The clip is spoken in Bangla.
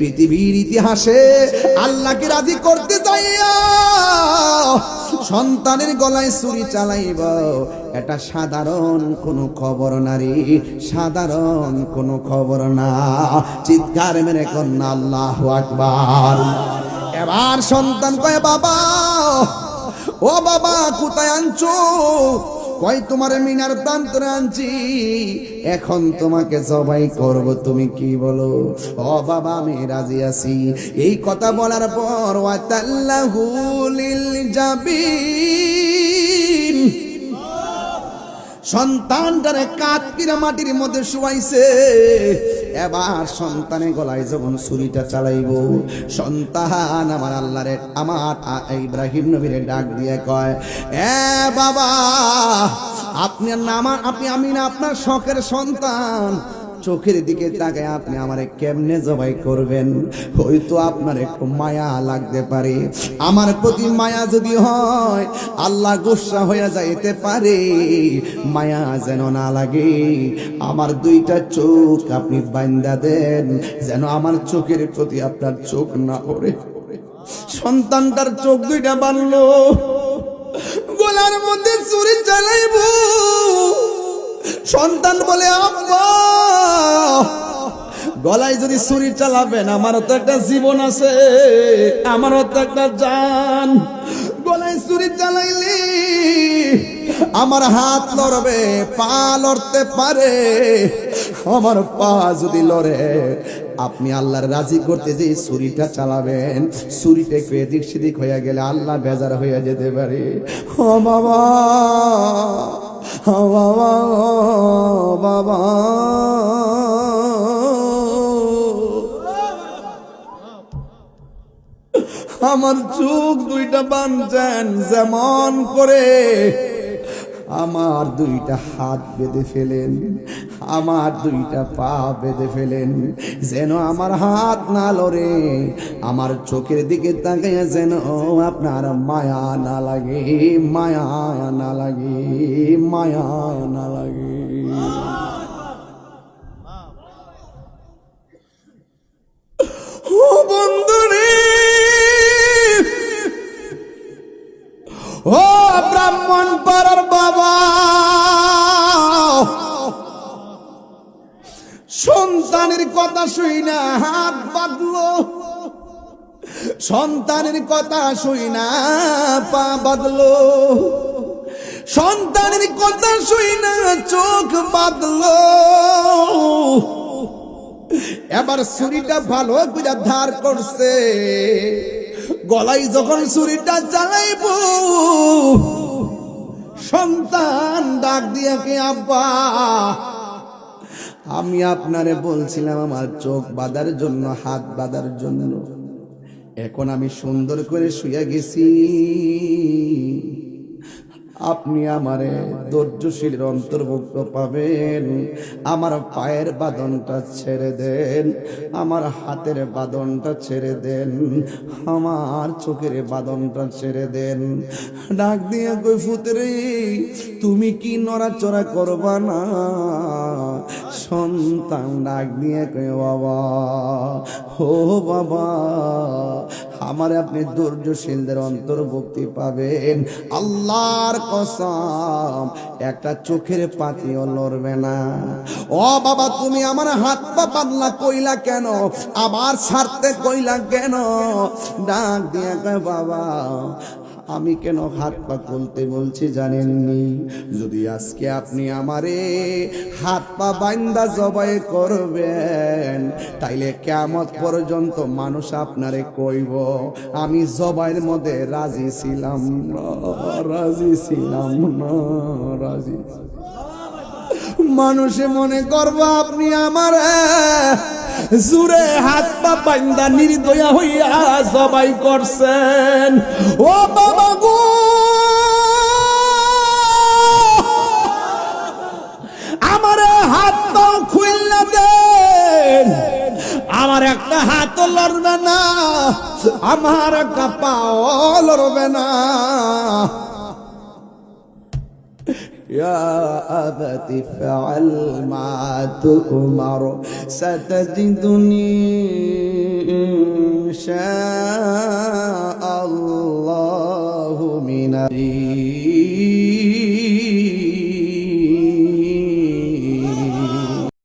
পৃথিবীর ইতিহাসে আল্লাহকে রাজি করতে যাইয়া সন্তানের গলায় ছুরি চালাইব। এটা সাধারণ কোনো খবর নারী সাধারণ কোনো খবর না। চিৎকার মেরে কন্যা, আল্লাহ আকবার। এবার সন্তান কয়, বাবা, ও বাবা, কোথায় আনছো? কয় তোমার মিনার প্রান্তরে আনছি? এখন তোমাকে সবাই করব, তুমি কি বলো? ও বাবা, আমি রাজি আছি। এই কথা বলার পর ওয়াতাল্লাহু লিল জাবিন সন্তানটারে কাঠ কিরা মাটির মধ্যে শুয়াইছে, এবার সন্তানে গলায় যখন ছুরিটা চালাইব, সন্তান আমার আল্লাহরে, আমার ইব্রাহিম নবীরে ডাক দিয়ে কয়, এ বাবা, আপনি নামা আপনি, আমি না, আপনার শখের সন্তান চোখের দিকে তাকায় আপনি আমারে কেমনে জবাই করবেন? হয়তো আপনার একটু মায়া লাগতে পারে। আমার প্রতি মায়া যদি হয়, আল্লাহ গুসা হয়ে যাইতে পারে। মায়া যেন না লাগে। আমার দুইটা চোখ আপনি বান্দা দেন, যেন আমার চোখের প্রতি আপনার চোখ না পড়ে। সন্তানটার চোখ দুইটা বানলো গলার মধ্যে চুরি চালাইব। সন্তান বলে গলায় যদি ছুরি চালাবেন, আমারও তো একটা জীবন আছে, আমারও তো একটা জান। গলায় ছুরি চালাইলি আমার হাত লড়বে, পা লড়তে পারে, আমার পা যদি লড়ে, আপনি আল্লাহর রাজি করতে যে ছুরিটা চালাবেন, ছুরিটা একটু এদিক সেদিক হয়ে গেলে আল্লাহ বেজার হয়ে যেতে পারে। ও বাবা! বাবা আমার চোখ দুইটা বানছেন যেমন করে আমার দুইটা হাত বেঁধে ফেলেন, আমার দুইটা পা বেঁধে ফেলেন, যেন আমার হাত না লড়ে, আমার চোখের দিকে তাকাইয়া যেন আপনার মায়া না লাগে, মায়া না লাগে, মায়া না লাগে। ব্রাহ্মণ পাড়ার সন্তানের কথা শুই না, হাত বাঁধলো সন্তানের কথা শুই না, পা বাঁধলো। সন্তানের কথা শুই না, চোখ বাঁধলো। এবার ছুরিটা ভালো করে ধার করছে। গলায় যখন ছুরিটা চালাইব সন্তান ডাক দিয়া কে, আব্বা, আমি আপনারে বলছিলাম আমার চোখ বাঁধার জন্য, হাত বাঁধার জন্য। এখন আমি সুন্দর করে শুয়ে গেছি। আপনি আমারে ধৈর্যশীলের অন্তর্ভুক্ত পাবেন। আমার পায়ের বাদনটা ছেড়ে দেন, আমার হাতের বাদনটা ছেড়ে দেন, আমার চোখের বাদনটা ছেড়ে দেন। ডাক দিয়ে কই, ফুতরে, তুমি কি নড়াচড়া করবা না? সন্তান ডাক দিয়ে কই, বাবা, ও বাবা, আমার আপনি ধৈর্যশীলদের অন্তর্ভুক্তি পাবেন। আল্লাহর কসম, একটা চোখের পাতিও লড়বে না। ও বাবা, তুমি আমার হাত পা পাতলা কইলা কেন? আবার সারতে কইলা কেন? ডাক দিয়ে বাবা আমি কেন হাত পা খুলতে বলছি জানেননি? যদি আজকে আপনি আমারে হাত পা বাইন্দা জবাই করবেন, তাইলে কেমত পর্যন্ত মানুষ আপনারে কইব, আমি জবাইয়ের মধ্যে রাজি ছিলাম রাজি ছিলাম না, রাজি। মানুষে মনে করব আপনি আমার জুরে হাত পা পাইন্দা নির্দয়া হইয়া সবাই করছেন। ও বাবা গো! আমার হাত পাও খুললা দেন। আমার একটা হাত লড়বে না, আমার একটা পাও লড়বে না। يا أبت افعل ما تؤمر ستجدني إن شاء